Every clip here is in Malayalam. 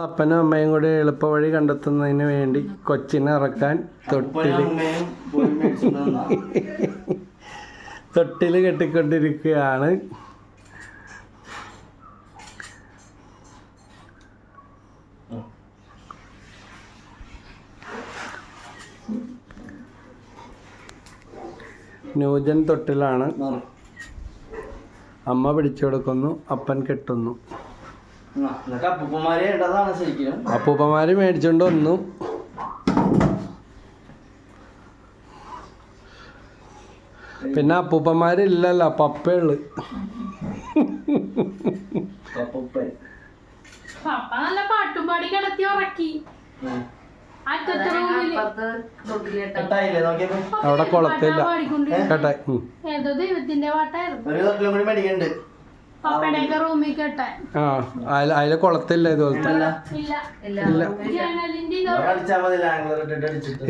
അപ്പനും അമ്മയും കൂടി എളുപ്പവഴി കണ്ടെത്തുന്നതിന് വേണ്ടി കൊച്ചിനെ ഇറക്കാൻ തൊട്ടിൽ. തൊട്ടിൽ കെട്ടിക്കൊണ്ടിരിക്കുകയാണ്. ന്യൂജൻ തൊട്ടിലാണ്. അമ്മ പിടിച്ചു കൊടുക്കുന്നു അപ്പൻ കെട്ടുന്നു. അപ്പൂപ്പന്മാരെ ഇടതാണ് ശരിക്കും അപ്പൂപ്പന്മാര് മേടിച്ചോണ്ട് വന്നു. പിന്നെ അപ്പൂപ്പന്മാരില്ലല്ലോ പപ്പയുള്ളു പപ്പ നല്ല പാട്ടും പാടി കിടത്തി ഉറക്കി. അവിടെ കുളത്തില്ല. കേട്ടെ. ഏതോ ദൈവത്തിന്റെ പാട്ടായിരുന്നു. ആ അതിൽ കുളത്തില്ല ഇതുപോലത്തെ.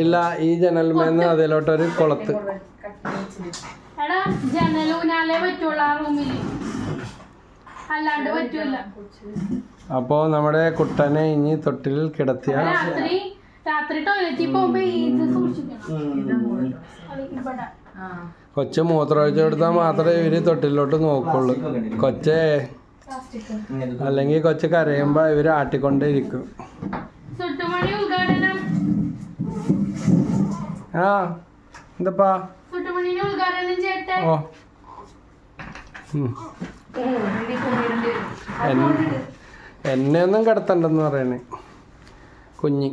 ഇല്ല ഈ ജനൽമേന്ന് അതിലോട്ടൊരു കുളത്ത്. പറ്റൂല. നമ്മുടെ കുട്ടനെ ഇനി തൊട്ടിൽ കിടത്തിയ രാത്രി ടോയ്ലറ്റിൽ പോകുമ്പോ ഇത് സൂക്ഷിക്കണം കൊച്ചു മൂത്രമൊഴിച്ച് കൊടുത്താൽ മാത്രമേ ഇവർ തൊട്ടിലോട്ട് നോക്കുള്ളൂ. കൊച്ചേ അല്ലെങ്കിൽ കൊച്ചു കരയുമ്പോ ഇവർ ആട്ടിക്കൊണ്ടേയിരിക്കും. ഇരിക്കും ആ എന്താപ്പാ ഓ. എന്നെ ഒന്നും കിടത്തണ്ടെന്ന് പറയണേ. കുഞ്ഞി.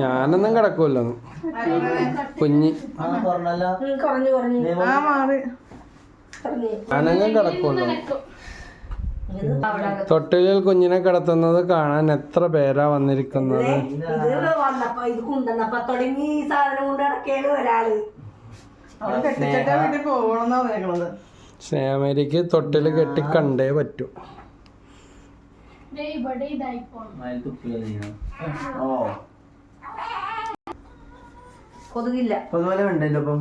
ഞാനൊന്നും കിടക്കൂല്ലോ കുഞ്ഞി. ആ, കിടക്കുമല്ലോ ഞാനങ്ങും കിടക്കൂല്ലോ നിനക്കും. തൊട്ടിലിൽ കുഞ്ഞിനെ കിടത്തുന്നത് കാണാൻ എത്ര പേരാ വന്നിരിക്കുന്നത്? ഇത് തൊട്ടിൽ കെട്ടിക്കണ്ടേ കൊണ്ടുവന്നപ്പോ ഇവിടെ ഇതായി തുപ്പിയാ ഓ. കൊതുകില്ല. ഉണ്ടല്ലോ അപ്പം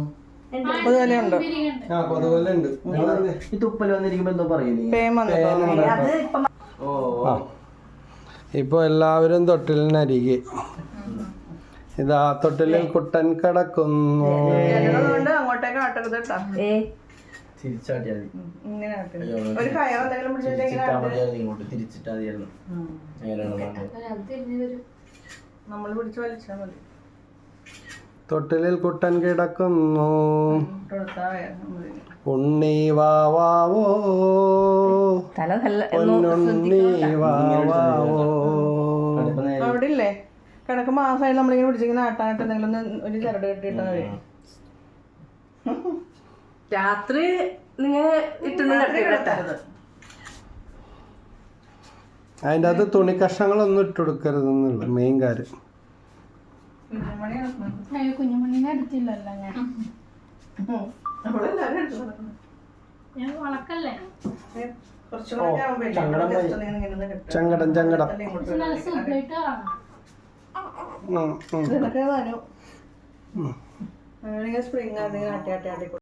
ആ ഈ വന്നിരിക്കുമ്പോ എന്തോ ഇപ്പൊ ഓ. ഇപ്പോൾ എല്ലാവരും തൊട്ടിലിനരികെ. ഇതാ തൊട്ടിലിൽ കുട്ടൻ കിടക്കുന്നു. ഏ തിരിച്ചാട്ടിയാ മതി അയ്യോ, തിരിച്ചിട്ടാ മതിയായിരുന്നു ഇങ്ങോട്ട് തിരിച്ചിട്ടാ മതിയായിരുന്നു അങ്ങനെയാണ് പറഞ്ഞത്. തൊട്ടിലിൽ കുട്ടൻ കിടക്കുന്നു. ഉണ്ണി വാവാവോ തല നല്ല പൊന്നുണ്ണി വാവാവോ നേരം. അവിടെ ഇല്ലേ കിടക്ക് മാസമായിട്ട് നമ്മളിങ്ങനെ പിടിച്ചിങ്ങനെ ആട്ടാനായിട്ട് എന്തെങ്കിലും ഒന്ന് ഒരു ചരട് കെട്ടിയിട്ടാ മതി. രാത്രി നിങ്ങൾ ഇട്ടുന്ന അതിന്റെ അകത്ത് തുണി കഷ്ണങ്ങളൊന്നും ഇട്ട് കൊടുക്കരുതെന്നുള്ള മെയിൻ കാര്യം. കുഞ്ഞുമണിനെ എടുത്തില്ലല്ലോ ഞാൻ. വളക്കല്ലേ. ചങ്കടം ചങ്കടം സ്പ്രിങ് ആട്ടി ആട്ടി ആട്ടി